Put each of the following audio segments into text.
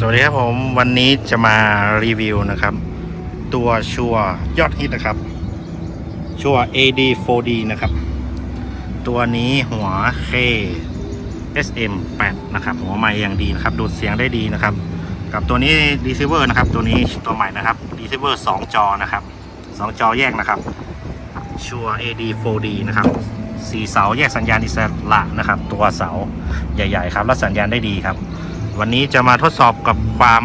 สวัสดีครับผมวันนี้จะมารีวิวนะครับ ตัวชัวยอดฮิตนะครับ ชัว AD 4D นะครับ ตัวนี้หัว K SM 8 นะครับ หัวใหม่อย่างดีนะครับ ดูดเสียงได้ดีนะครับ กับตัวนี้ receiver นะครับ ตัวนี้ตัวใหม่นะครับ receiver 2 จอนะครับ 2 จอแยกนะครับ ชัว AD 4D นะครับสีเสาแยกสัญญาณอิสระนะครับ ตัวเสาใหญ่ ๆ ครับและสัญญาณได้ดีครับ วันนี้จะมาทดสอบกับความ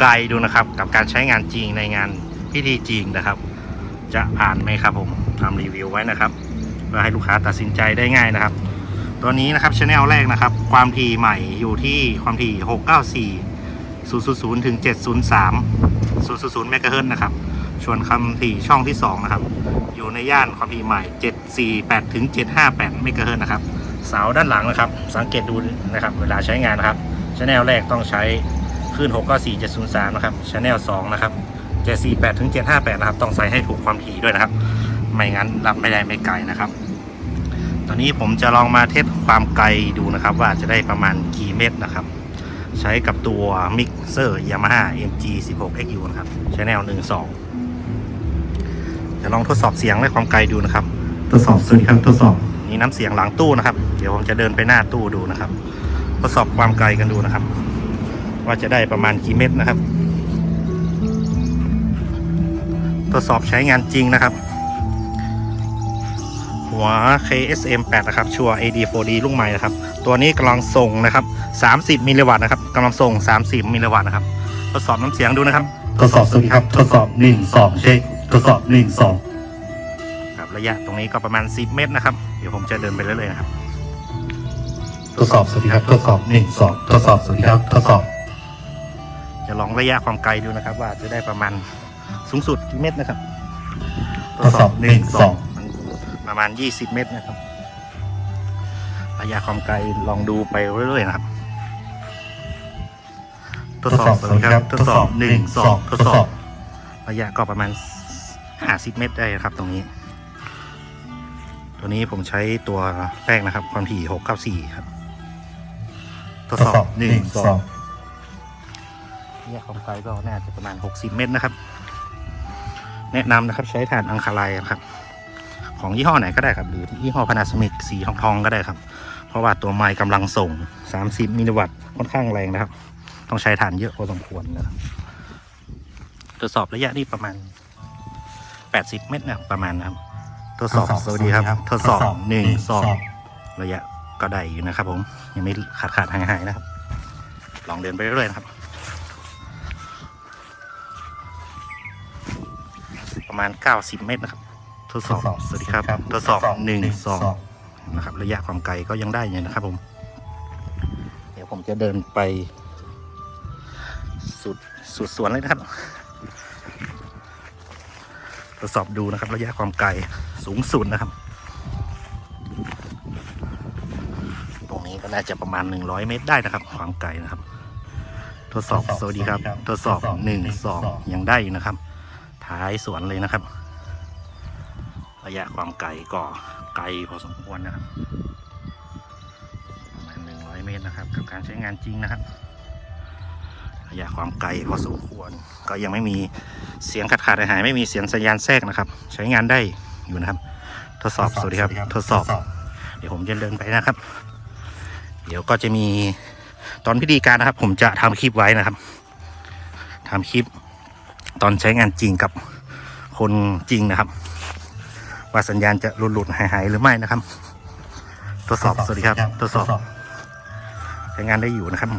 ไกลดูนะครับ กับการใช้งานจริงในงานพิธีจริงนะครับ จะผ่านไหมครับผมทำรีวิวไว้นะครับเพื่อให้ลูกค้าตัดสินใจได้ง่ายนะครับ ตัวนี้นะครับชแนลแรกนะครับ ความถี่ใหม่อยู่ที่ความถี่ 694 000ถึง703 000เมกะเฮิรตซ์นะครับส่วนคำถี่ช่องที่ 2 นะครับ อยู่ในย่านความถี่ใหม่ 748ถึง758เมกะเฮิรตซ์นะครับเสาด้านหลังนะครับ สังเกตดูนะครับ เวลาใช้งานนะครับ ชแนลแรกต้องใช้คลื่น 694 703 นะครับชแนล2นะครับ 748ถึง758 นะครับ ต้องใส่ให้ถูกความถี่ด้วยนะครับ ไม่งั้นรับไม่ได้ไม่ไกลนะครับ ตอนนี้ผมจะลองมาเทสความไกลดูนะครับ ว่าจะได้ประมาณกี่เมตรนะครับ ใช้กับตัวมิกเซอร์ Yamaha MG 16 XU นะครับชแนล12จะลองทดสอบเสียงและความไกลดูนะครับ ทดสอบสวัสดีครับ ทดสอบนี่น้ำเสียงหลังตู้นะครับ เดี๋ยวผมจะเดินไปหน้าตู้ดูนะครับท ดสอบความไกลกันดูนะครับ ว่าจะได้ประมาณกี่เมตรนะครับ ทดสอบใช้งานจริงนะครับ หัว KSM 8 นะครับชัว AD 4D รุ่นใหม่นะครับ ตัวนี้กำลังส่งนะครับ 30มิลลิวัตต์นะครับกำลังส่ง 30มิลลิวัตต์นะครับ ทดสอบน้ำเสียงดูนะครับ ทดสอบสวัสดีครับ ทดสอบหนึ่งสองเช็คทดสอบหนึ่งสองครับระยะตรงนี้ก็ประมาณ 10 เมตรนะครับ เดี๋ยวผมจะเดินไปเรื่อยๆนะครับ ทดสอบสวัสดีครับทดสอบหนึ่งสองทดสอบสวัสดีครับทดสอบ จะลองระยะความไกลดูนะครับ ว่าจะได้ประมาณสูงสุดกี่เมตรนะครับทดสอบหนึ่งสองประมาณ20เมตรนะครับ ระยะความไกลลองดูไปเรื่อยๆนะครับทดสอบสวัสดีครับทดสอบหนึ่งสองทดสอบ ระยะก็ประมาณ50เมตรได้นะครับ ตรงนี้ ตัวนี้ผมใช้ตัวแรกนะครับ ความถี่694ครับ ทดทดสอสอบบหหนึ่นึ่งงสสอองงระยะความไกลก็น่าจะประมาณ 60 เมตรนะครับ แนะนำนะครับใช้ถ่านอังคาไลนะครับ ของยี่ห้อไหนก็ได้ครับ หรือยี่ห้อพานาโซนิกสีทองทองๆก็ได้ครับ เพราะว่าตัวไม้กำลังส่ง 30 มิลลิวัตต์ค่อนข้างแรงนะครับ ต้องใช้ถ่านเยอะพอสมควรนะครับทดสอบระยะนี่ประมาณ 80 เมตรนะครับประมาณนะครับทดสอบสวัสดีครับ ทดสอบหนึ่งสองระยะ ก็ได้อยู่นะครับ ผมยังไม่ขาดขาดหายหายๆนะครับ ลองเดินไปเรื่อยๆนะครับ ประมาณ 90 เมตรนะครับ ทดสอบสวัสดีครับ ทดสอบหนึ่งสองนะครับ ระยะความไกลก็ยังได้อยู่นะครับ ผม เดี๋ยวผมจะเดินไป สุดสุดสวนเลยนะครับทดสอบดูนะครับ ระยะความไกลสูงสุดนะครับ นี้ก็น่าจะประมาณ 100 เมตรได้นะครับ ความไกลนะครับ ทดสอบสวัสดีครับ ทดสอบหนึ่งสองยังได้อยู่นะครับ ท้ายสวนเลยนะครับ ระยะความไกลก็ไกลพอสมควรนะครับประมาณ100 เมตรนะครับ กับการใช้งานจริงนะครับระยะความไกลพอสมควร ก็ยังไม่มีเสียงขาดขาดหายหายๆไม่มีเสียงสัญญาณแทรกนะครับ ใช้งานได้อยู่นะครับ ทดสอบสวัสดีครับ ทดสอบ เดี๋ยวผมจะเดินไปนะครับ เดี๋ยวก็จะมีตอนพิธีการนะครับ ผมจะทำคลิปไว้นะครับทำคลิปตอนใช้งานจริงกับคนจริงนะครับ ว่าสัญญาณจะหลุดหลุดๆหายหายๆหรือไม่นะครับทดสอบสวัสดีครับทดสอบใช้งานได้อยู่นะครับ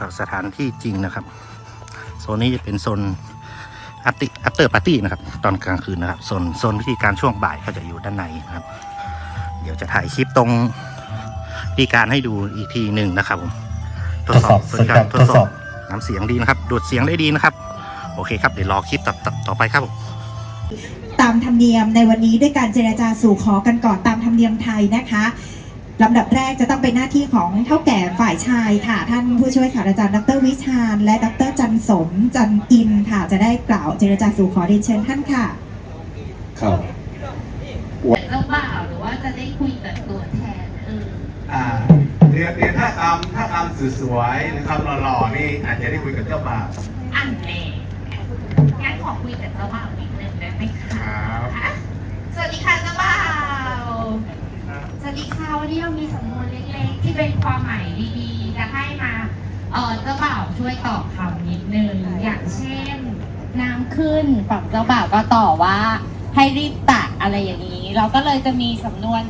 กับสถานที่จริงนะครับ โซนนี้จะเป็นโซน อัตติอัตเตอร์ปาร์ตี้นะครับ ตอนกลางคืนนะครับโซนโซนพิธีการช่วงบ่ายก็จะอยู่ด้านในนะครับ เดี๋ยวจะถ่ายคลิปตรงพิธีการให้ดูอีกทีหนึ่งนะครับผมทดสอบสวัสดีครับทดสอบน้ำเสียงดีนะครับดูดเสียงได้ดีนะครับ โอเคครับเดี๋ยวรอคลิปต่อต่อต่อไปครับผมตามธรรมเนียมในวันนี้ด้วยการเจรจาสู่ขอกันก่อนตามธรรมเนียมไทยนะคะ ลำดับแรกจะต้องเป็นหน้าที่ของเท่าแก่ฝ่ายชายค่ะ ท่านผู้ช่วยศาสตราจารย์ดรวิชาญ และดรจันสมจันอินค่ะ จะได้กล่าวเจรจาสู่ขอเรียนเชิญท่านค่ะ ครับ เจ้าบ่าวหรือว่าจะได้คุยกับตัวแทนอ่าเรียนเรียนท่าตามท่าตามสวยๆนะครับหล่อๆนี่อาจจะได้คุยกับเจ้าบ่าว อันเน่งั้นขอคุยกับเจ้าบ่าวนิดนึงได้ไหมคะ ครับ สวัสดีค่ะเจ้าบ่าวส วัสดีค่ะวันนี้เรามีสำนวนเล็กๆ ที่เป็นความหมายดีๆ จะให้มาเออเจ้าบ่าวช่วยตอบคำนิดนึงอย่างเช่น น้ำขึ้นฝั่งเจ้าบ่าวก็ต่อบว่าให้รีบตักอะไรอย่างนี้ เราก็เลยจะมีสำนวน